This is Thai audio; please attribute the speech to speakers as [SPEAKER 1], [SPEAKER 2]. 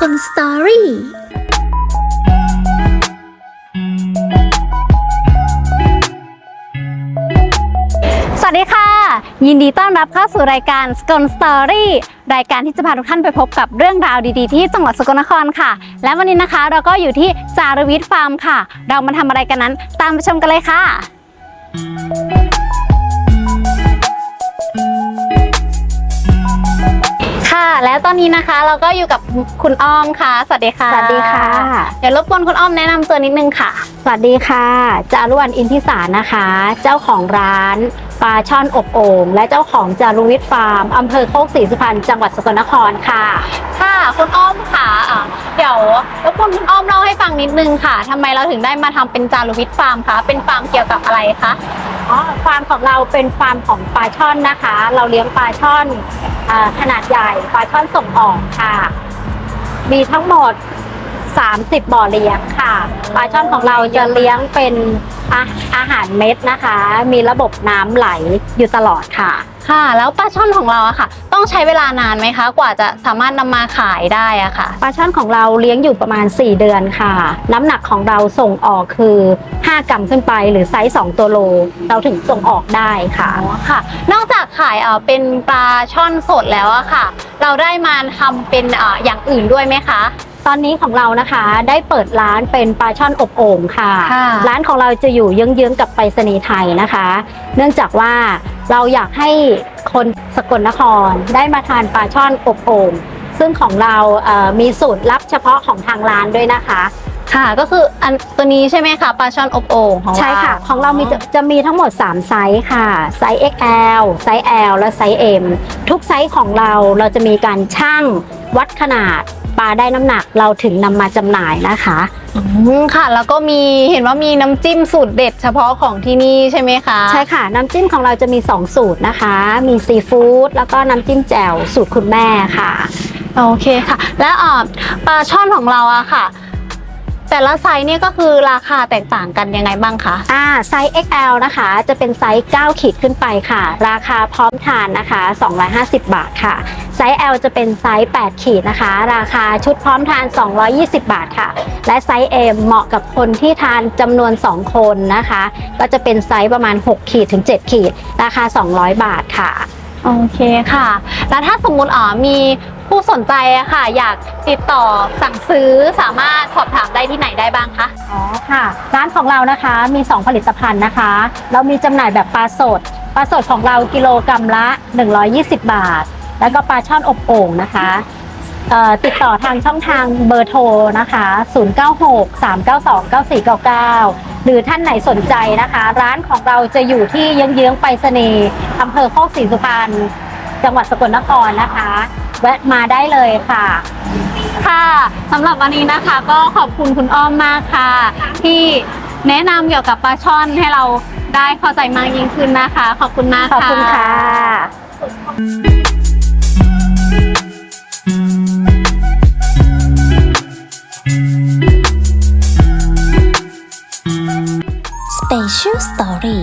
[SPEAKER 1] กลสตอรี่
[SPEAKER 2] สวัสดีค่ะ ยินดีต้อนรับเข้าสู่รายการสกลสตอรี่รายการที่จะพาทุกท่านไปพบกับเรื่องราวดีๆ ที่จังหวัดสกลนครค่ะ และวันนี้นะคะเราก็อยู่ที่จารวิทย์ฟาร์มค่ะ เรามาทำอะไรกันนั้น ตามไปชมกันเลยค่ะ นนี้นะคะ เราก็อยู่กับคุณอ้อมค่ะ สวัสดีค่ะ
[SPEAKER 3] สวัสดีค่ะ
[SPEAKER 2] เดี๋ยวรบกวนคุณอ้อมแนะนำตัวนิดนึงค่ะ
[SPEAKER 3] สวัสดีค่ะ จารุวรรณอินทิสารนะคะ เจ้าของร้านปลาช่อนอบโอ่งและเจ้าของจารุวิทย์ฟาร์มอำเภอโคกศรีสุพรรณจังหวัดสกลนครค่ะ
[SPEAKER 2] ค่ะคุณอ้อมค่ะอะเดี๋ยวรบกวนคุณอ้อมเล่าให้ฟังนิดนึงค่ะทำไมเราถึงได้มาทำเป็นจารุวิทย์ฟาร์มคะเป็นฟาร์มเกี่ยวกับอะไรคะ
[SPEAKER 3] อ๋อฟาร์มของเราเป็นฟาร์มของปลาช่อนนะคะ เราเลี้ยงปลาช่อนอา ขนาดใหญ่ปลาช่อนส่งออกค่ะ มีทั้งหมด 30 บ่อเลี้ยงค่ะ ปลาช่อนของเราจะเลี้ยงเป็น อาอาหารเม็ดนะคะ มีระบบน้ำไหลอยู่ตลอดค่ะ
[SPEAKER 2] ค่ะ แล้วปลาช่อนของเราอะค่ะ ต้องใช้เวลานานไหมคะ กว่าจะสามารถนำมาขายได้อะค่ะ
[SPEAKER 3] ปลาช่อนของเราเลี้ยงอยู่ประมาณ 4 เดือนค่ะ น้ำหนักของเราส่งออกคือ 5กรัมขึ้นไปหรือไซส์2ตัวโล เราถึงส่งออกได้ค่ะ
[SPEAKER 2] อ๋อค่ะ นอกจากขายเอ่อเป็นปลาช่อนสดแล้วอะค่ะ เราได้มาทำเป็นเอ่ออย่างอื่นด้วยไหมคะ
[SPEAKER 3] ตอนนี้ของเรานะคะได้เปิดร้านเป็นปลาช่อนอบโอ่งค่ะ
[SPEAKER 2] ค่ะ
[SPEAKER 3] ร้านของเราจะอยู่เยื้องๆกับไปรษณีย์ไทยนะคะ เนื่องจากว่าเราอยากให้คนสกลนครได้มาทานปลาช่อนอบโอ่งซึ่งของเราเอ่อมีสูตรลับเฉพาะของทางร้านด้วยนะคะ
[SPEAKER 2] ค่ะก็คืออันตัวนี้ใช่ไหมคะปลาช่อนอบโอ่งของเรา
[SPEAKER 3] ใช่ค่ะ ของเรามีจะจะมีทั้งหมด 3 ไซส์ค่ะ ไซส์ XL ไซส์ L และไซส์ M ทุกไซส์ของเราเราจะมีการชั่งวัดขนาด ปลาได้น้ำหนักเราถึงนำมาจำหน่ายนะคะ
[SPEAKER 2] อืมค่ะ แล้วก็มีเห็นว่ามีน้ำจิ้มสูตรเด็ดเฉพาะของที่นี่ใช่ไหมคะ
[SPEAKER 3] ใช่ค่ะ น้ำจิ้มของเราจะมี 2 สูตรนะคะ มีซีฟู้ดแล้วก็น้ำจิ้มแจ่วสูตรคุณแม่ค่ะ
[SPEAKER 2] โอเคค่ะ และเอ่อปลาช่อนของเราอะค่ะ แต่ละไซส์เนี่ยก็คือราคาแตกต่างกันยังไงบ้างคะ
[SPEAKER 3] อ่าไซส์ XL นะคะ จะเป็นไซส์ 9 ขีดขึ้นไปค่ะ ราคาพร้อมทานนะคะ 250 บาทค่ะ ไซส์ L จะเป็นไซส์ 8 ขีดนะคะ ราคาชุดพร้อมทาน 220 บาทค่ะ และไซส์ M เหมาะกับคนที่ทานจำนวน 2 คนนะคะ ก็จะเป็นไซส์ประมาณ 6 ขีดถึง 7 ขีด ราคา 200 บาทค่ะ
[SPEAKER 2] โอเคค่ะ แล้วถ้าสมมุติอ๋อมี ผู้สนใจอะค่ะ อยากติดต่อสั่งซื้อสามารถสอบถามได้ที่ไหนได้บ้างคะ
[SPEAKER 3] อ๋อค่ะ ร้านของเรานะคะมี 2 ผลิตภัณฑ์นะคะ เรามีจำหน่ายแบบปลาสด ปลาสดของเรากิโลกรัมละ 120 บาท แล้วก็ปลาช่อนอบโอ่งนะคะเอ่อติดต่อทางช่องทางเบอร์โทรนะคะ 0963929499 หรือท่านไหนสนใจนะคะ ร้านของเราจะอยู่ที่เยื้องๆไปรษณีย์อำเภอโคกศรีสุพรรณจังหวัดสกลนครนะคะ แวะมาได้เลยค่ะ
[SPEAKER 2] ค่ะสำหรับวันนี้นะคะ ก็ขอบคุณคุณอ้อมมากค่ะ ที่แนะนำเกี่ยวกับปลาช่อนให้เราได้เข้าใจมากยิ่งขึ้นนะคะ ขอบคุณมาก
[SPEAKER 3] ขอบคุณค่ะ
[SPEAKER 1] Special Story